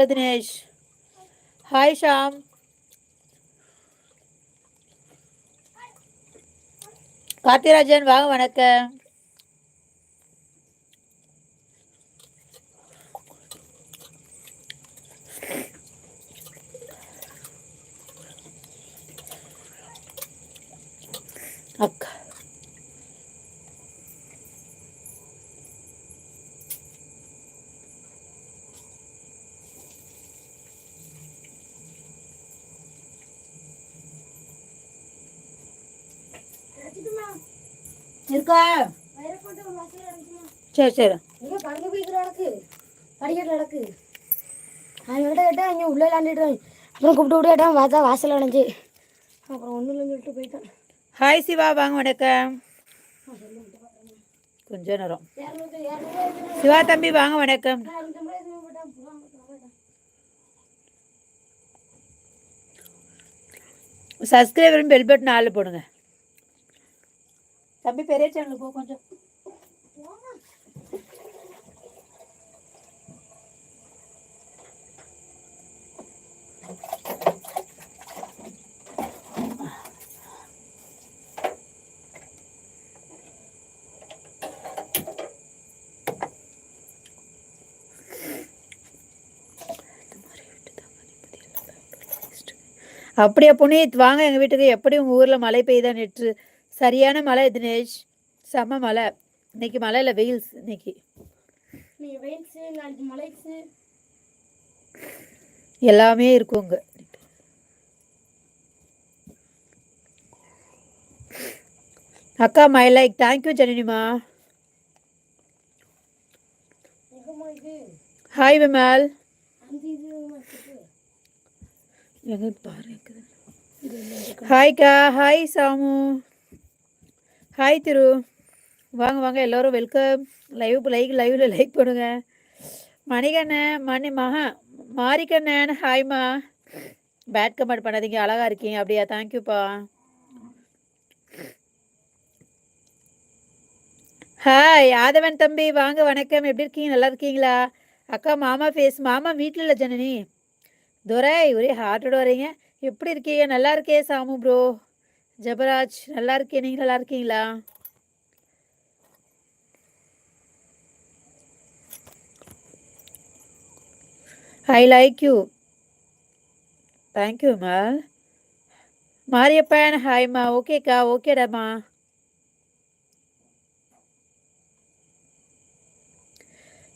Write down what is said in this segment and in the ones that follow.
Dinesh hi Sham கார்த்திராஜன் வாங்க வணக்கம் அக்கா இருக்கா சரி சரி. இங்க கடந்து போய்க்கிற நடக்கு படிக்கட்டு நடக்கு அவன் கிட்ட கேட்டேன் இங்கே உள்ளே விளாண்டுட்டு அப்புறம் கூப்பிட்டு விட்டு கேட்டான் பார்த்தா வாசல் அடைஞ்சு அப்புறம் ஒன்றும் இல்லைன்னு சொல்லிட்டு போயிட்டான். ஹாய் சிவா வாங்க வணக்கம் கொஞ்ச நேரம். சிவா தம்பி வாங்க வணக்கம் சப்ஸ்கிரைபரும் பெல் பட்டன். ஆள் போடுங்க. தம்பி பெரிய சேனல் போ கொஞ்சம். அப்படியா புனித் வாங்க எங்கள் வீட்டுக்கு. எப்படி உங்கள் ஊரில் மழை பெய்யுதா நேற்று? சரியான மழை தினேஷ் செம்ம மழை. இன்னைக்கு மழை இல்லை வெயில்ஸ் இன்னைக்கு எல்லாமே இருக்கும் இங்கே அக்கா மை லைக் தேங்க்யூ ஜனனிமா. ஹாய் விமல் எங்க பாரு ஹாய்க்கா ஹாய் சாமு. ஹாய் திரு வாங்க வாங்க. எல்லோரும் வெல்கம் லைவ் லைக் லைவ்ல லைக் பண்ணுங்க. மணிகண்ணன் மணி மகா மாரிக்கண்ணன் ஹாய்மா பேட் கமெண்ட் பண்ணாதீங்க. அழகா இருக்கீங்க. அப்படியா? தேங்க்யூப்பா ஹாய் ஆதவன் தம்பி. வாங்க வணக்கம். எப்படி இருக்கீங்க? நல்லா இருக்கீங்களா? அக்கா மாமா ஃபேஸ் மாமா வீட்டில் இல்லை ஜனனி. துரை ஒரே ஹார்ட்டோட வரீங்க. எப்படி இருக்கீங்க? நல்லா இருக்கே சாமு ப்ரோ ஜபராஜ் நல்லா இருக்கே நீங்கள் நல்லா இருக்கீங்களா ஐ லைக் யூ தேங்க்யூ மா மாரியப்பன் ஹாய்மா ஓகேக்கா ஓகேடாம்மா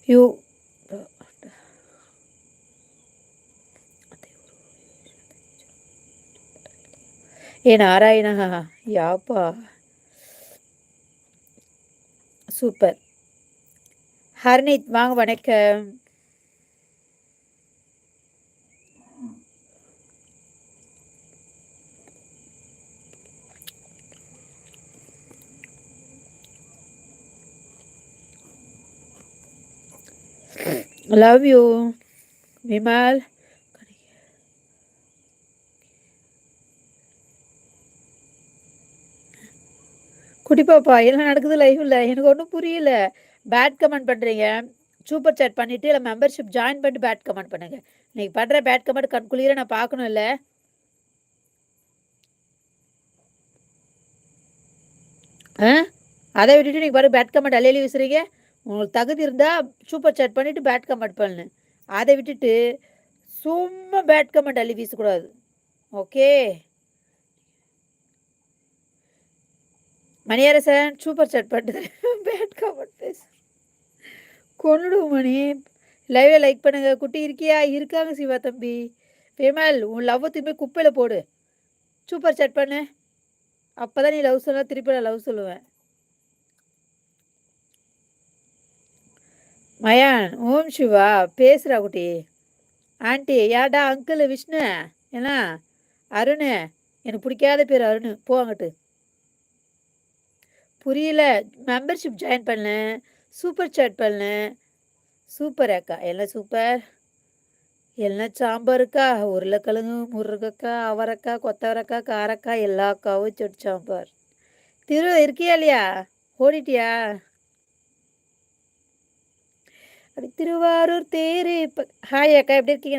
யூ ஏ நாராயணா யாப்பா. சூப்பர். ஹர்னித் வாங்க வணக்கம். லவ் யூ குடிப்பாப்பா குட்டிப்பாப்பா என்ன நடக்குது லைவ்ல எனக்கு ஒன்றும் புரியல. பேட் கமெண்ட் பண்ணுறீங்க சூப்பர் சேட் பண்ணிவிட்டு இல்லை மெம்பர்ஷிப் ஜாயின் பண்ணிட்டு பேட் கமெண்ட் பண்ணுங்க. இன்னைக்கு பண்ணுற பேட் கமெண்ட் கண்குளிர நான் பார்க்கணும் இல்லை ஆ? அதை விட்டுட்டு நீங்கள் பாரு பேட் கமெண்ட் அலையில வீசுறீங்க? உங்களுக்கு தகுதி இருந்தால் சூப்பர் சேட் பண்ணிவிட்டு பேட் கமெண்ட் பண்ணு. அதை விட்டுட்டு சும்மா பேட் கமெண்ட் அள்ளி வீசக்கூடாது. ஓகே மணியரசன் சூப்பர் சாட் பண்ணுறது பேட் கமெண்ட் பேசு கொன்னுடுவோம் மணி. லைவை லைக் பண்ணுங்க. குட்டி இருக்கியா? இருக்காங்க சிவா தம்பி. பேமல் உன் லவ் திரும்பி குப்பையில் போடு. சூப்பர் சாட் பண்ணு. அப்போ தான் நீ லவ் சொன்னால் திருப்பி நான் லவ் சொல்லுவேன். மயான் ஓம் சிவா. பேசுகிறா குட்டி. ஆண்டி யாடா அங்கிள் விஷ்ணு. என்ன? அருண். எனக்கு பிடிக்காத பேர் அருண். போவாங்கட்டு புரியல. மெம்பர்ஷிப் ஜாயின் பண்ணேன் சூப்பர் சாட் பண்ணேன் சூப்பர் அக்கா. எல்லாம் சூப்பர் எல்லாம் சாம்பாருக்கா உருளைக்கிழங்கு முருங்கைக்காய் அவரைக்காய் கொத்தவரக்காய் காரக்காய் எல்லா அக்காவும் சொட்டு சாம்பார். திரு இருக்கியா இல்லையா? ஓடிட்டியா? அப்படி திருவாரூர் தேரு. இப்போ ஹாய் அக்கா எப்படி இருக்கீங்க?